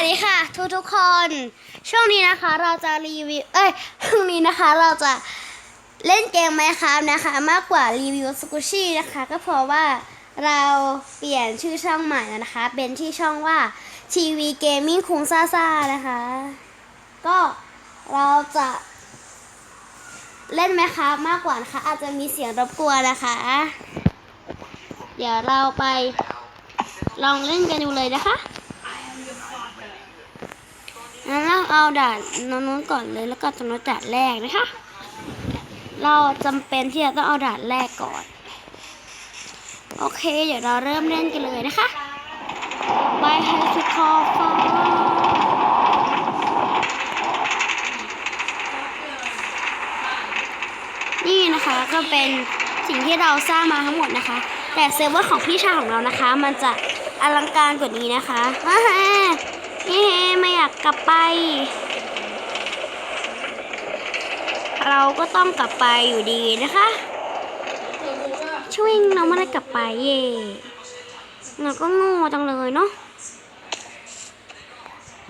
วัสดีค่ะ ทุกทุกๆคน ช่วงนี้นะคะเราจะรีวิว เอ้ยช่วงนี้นะคะเราจะเล่นเกมไหมครับนะคะ มากกว่ารีวิวสกุชี่นะคะ ก็เพราะว่าเราเปลี่ยนชื่อช่องใหม่แล้วนะคะ เป็นที่ช่องว่าทีวีเกมมิ่งคุงซ่าซ่านะคะ ก็เราจะเล่นไหมครับมากกว่านะคะ อาจจะมีเสียงรบกวนนะคะ เดี๋ยวเราไปลองเล่นกันดูเลยนะคะ งั้นเราเอาด่านนู้นก่อนเลยแล้วก็ตรงนู้นด่านแรกนะคะ เราจำเป็นที่จะต้องเอาด่านแรกก่อน โอเค เดี๋ยวเราเริ่มเล่นกันเลยนะคะบายไฮทูคอฟ้านี่นะคะก็เป็นสิ่งที่เราสร้างมาทั้งหมดนะคะ แต่เซิร์ฟเวอร์ของพี่ชายของเรานะคะ มันจะอลังการกว่านี้นะคะ เฮ้ไม่อยากกลับไป เราก็ต้องกลับไปอยู่ดีนะคะ ช่วยเราไม่ได้กลับไปเย่เราก็โง่จังเลยเนาะ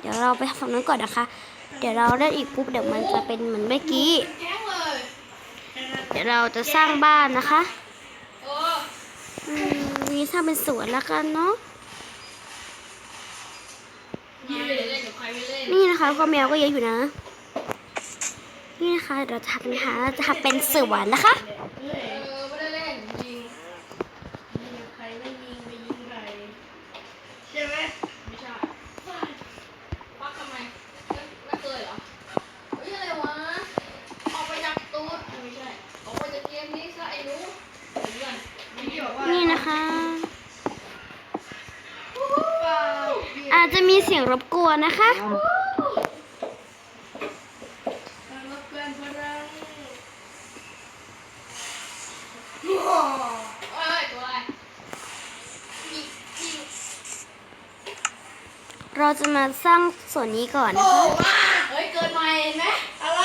เดี๋ยวเราไปฝั่งนั้นก่อนนะคะ เดี๋ยวเราเล่นอีกปุ๊บเดี๋ยวมันจะเป็นเหมือนเมื่อกี้ เดี๋ยวเราจะสร้างบ้านนะคะมมีสร้างเป็นสวนแล้วกันเนาะ นี่นะคะความแมวก็เยอะอยู่นะ นี่นะคะเดี๋ยวทำนะคะจะทำเป็นสวนนะคะ เออไม่ได้เล่นยิงยิงใครไม่ยิงไปยิงใครใช่ไหมไม่ใช่ปักทำไมไม่ไม่เคยเหรอเฮ้ยอะไรวะออกไปจากตูดไม่ใช่ออกไปจากเกมนี้ซะไอ้หนูเพื่อนนี่บอกว่า นี่นะคะ เปล่า อาจจะมีเสี ยงรบกวนนะคะรบกวนพลังเอ้ยตัวอะไรยิงยิงเราจะมาสร้างส่วนนี้ก่อนนะโอ้คะว่าเฮ้ยเกินไปเห็นไหมอะไร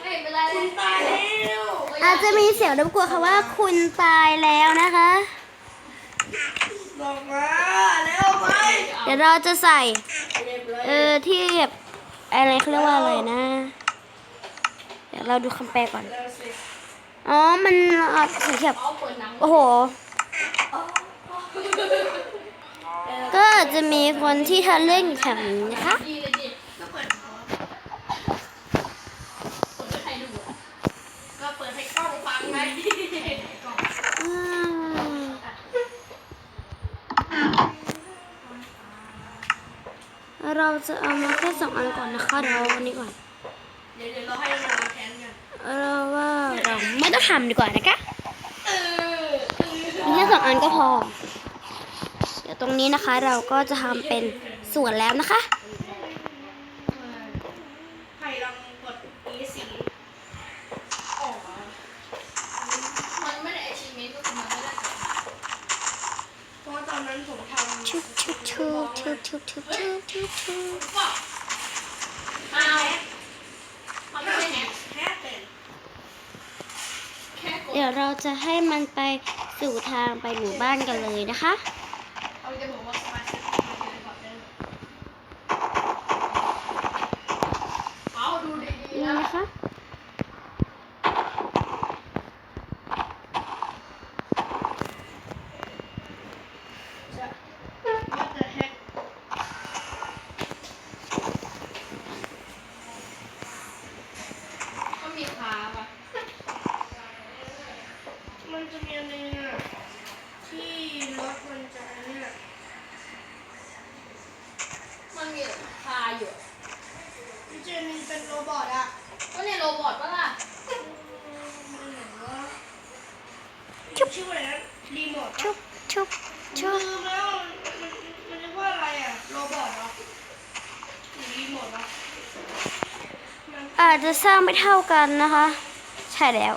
ไม่เป็นไรคุณตายแล้วอาจจะมีเสียงรบกวนค่ะว่าคุณตายแล้วนะคะบอกมาแล้วไป เดี๋ยวเราจะใส่ เออที่แบบอะไรเขาเรียกว่าอะไรนะ เดี๋ยวเราดูคำแปลก่อน อ๋อ มันอะสีแบบเอาเปิดหนังโอ้โห ก็จะมีคนที่ทะเล่นอยู่แถวนี้นะคะ ดีเลยดิก็เปิดเปิดให้ดูอะก็เปิดให้กล้องฟังไงกล้อง อืม เราจะเอามาแค่สองอันก่อนนะคะเดี๋ยวเอาอันนี้ก่อน เดี๋ยวเดี๋ยวเราให้มันมาแทนกันเราว่าเราไม่ต้องทำดีกว่านะคะเออมีแค่สองอันก็พอ เดี๋ยวตรงนี้นะคะเราก็จะทำเป็นส่วนแล้วนะคะใครลองกดอีสีออกมามันไม่ได้ achievement ก็คือมันไม่ได้เพราะว่าตอนนั้นผมทำชุบชุบ ทุบทุบทุบทุบทุบทุบทุบเดี๋ยวเราจะให้มันไปสู่ทางไปหมู่บ้านกันเลยนะคะ นี่นะคะ จะมีอันนึงอะที่รถมันจะเนี่ยมันมีคาอยู่มันจะมีเป็นโรบอทอะก็เนี่ยโรบอทปะล่ะมันเหมือนว่าชื่ออะไรนะรีโมทชุบชุบชุลืบมแล้วมันมันเรียกว่าอะไรอะโรบอทเหรอหรือรีโมทเหรออาจจะสร้างไม่เท่ากันนะคะ ใช่แล้ว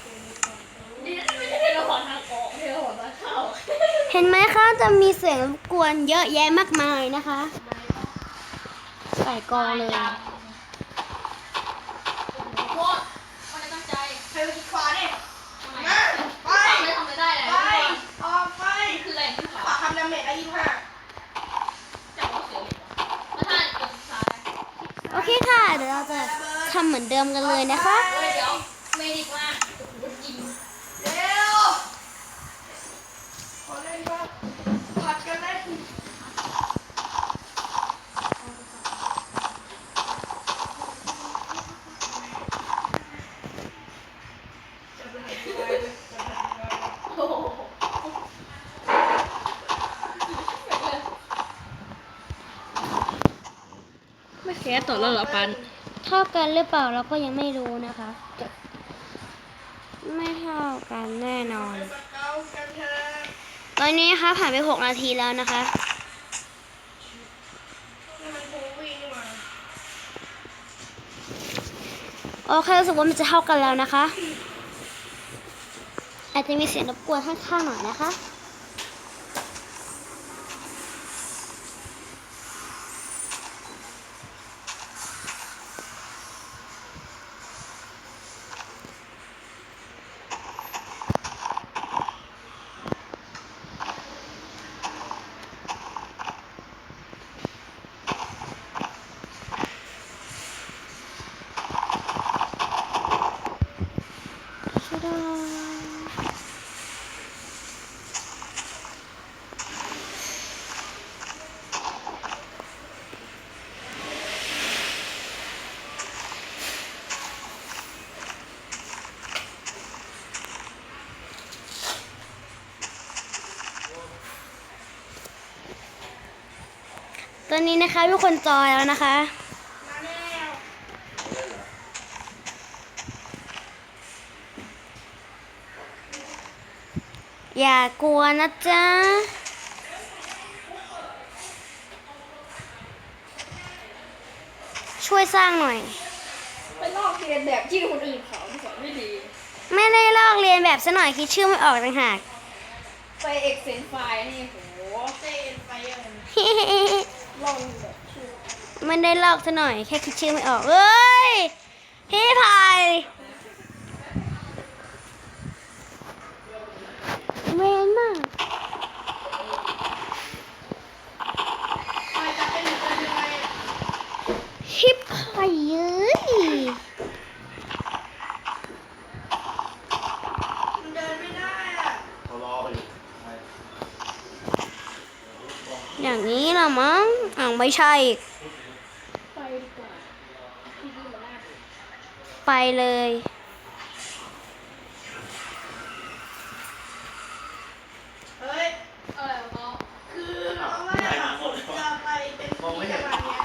เห็นไหมคะจะมีเสียงรบกวนเยอะแยะมากมายนะคะ ใส่กองเลย โคตรไม่ได้ตั้งใจใครไปคิดขวาดิมาไป ไม่ทำอะไรได้เลยไป ออกไปนี่คือแรงขึ้นขวาขาทำดาเมจอายุห้าจับว่าเสียเลยแล้วถ้ากดซ้าย โอเคค่ะ เดี๋ยวเราจะทำเหมือนเดิมกันเลยนะคะ เฮ้ยเดี๋ยวเมดิกมาโอ้โหยิง เร็วขอเล่นบ้างผัดกันเล่นจะไปไหนดีวะจะไปไหนดีวะ โอ้โห ไม่แค่ต่อแล้วเหรอปันเท่ากันหรือเปล่าเราก็ยังไม่รู้นะคะ ไม่เท่ากันแน่นอน ตอนนี้นะคะผ่านไป6นาทีแล้วนะคะโควิ่งนี่หว่าโอเครู้สึกว่ามันจะเท่ากันแล้วนะคะ อาจจะมีเสียงรบกวนข้างๆหน่อยนะคะ ตอนนี้นะคะทุกคนจอยแล้วนะคะ มาแล้ว อย่ากลัวนะจ๊ะ ช่วยสร้างหน่อย ไปลอกเรียนแบบที่คนอื่นเขาสอนไม่ดี ไม่ได้ลอกเรียนแบบซะหน่อยคิดชื่อไม่ออกต่างหาก ไปเอ็กเซนไฟล์นี่โหเต้นไปยังลองแบบชื่อ ไม่ได้ลอกซะหน่อยแค่คิดชื่อไม่ออกเอ้ยพี่พาย เวนมากไปจะเป็นเป็นยังไงอะพี่พายเย้ยมันเดินไม่ได้อะเขารอไปอยู่ใช่อย่างนี้ละมั้งอ่าวไม่ใช่อีกไปดีกว่าที่นี่มันน่าเบื่อไปเลย เฮ้ย อะไรของเขา คือเพราะว่าผมจะไปเป็นที่กำลังเนี้ย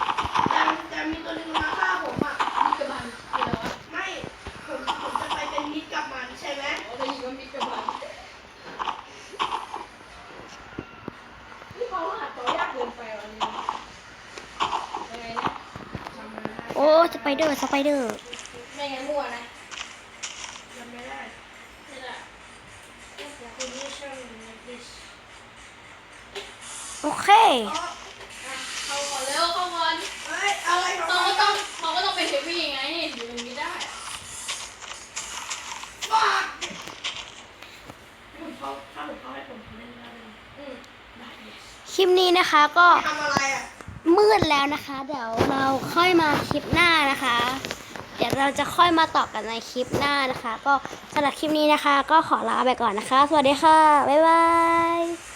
แต่แต่มีตัวหนึงมาฆ่าผมอะ มิกบันคืออะไรวะ ไม่ ผมผมจะไปเป็นมิตรกับมันใช่ไหม เขาจะยิงว่ามิกบันนี่เขาหัดตัวยากเกินไปวันนี้ยังไงนะทำมาได้ โอ้สไป เดอร์ สไปเดอร์ ไม่งั้นมั่วนะจำไม่ได้ไม่ได้ Definition English โอเค เข้าก่อนเร็วเข้าก่อนเฮ้ยอะไรของเขามันก็ต้องเขาก็ต้องเป็นเฮฟวี่ไงอยู่ตรงนี้ได้อะฟาดผมเขาถ้าผมเขาให้ผมเล่นได้ไหมอืมได้เลยคลิปนี้นะคะก็ ทำอะไรอะ มืดแล้วนะคะ เดี๋ยวเราค่อยมาคลิปหน้านะคะ เดี๋ยวเราจะค่อยมาต่อกันในคลิปหน้านะคะ ก็สำหรับคลิปนี้นะคะ ก็ขอลาไปก่อนนะคะ สวัสดีค่ะ บ๊ายบาย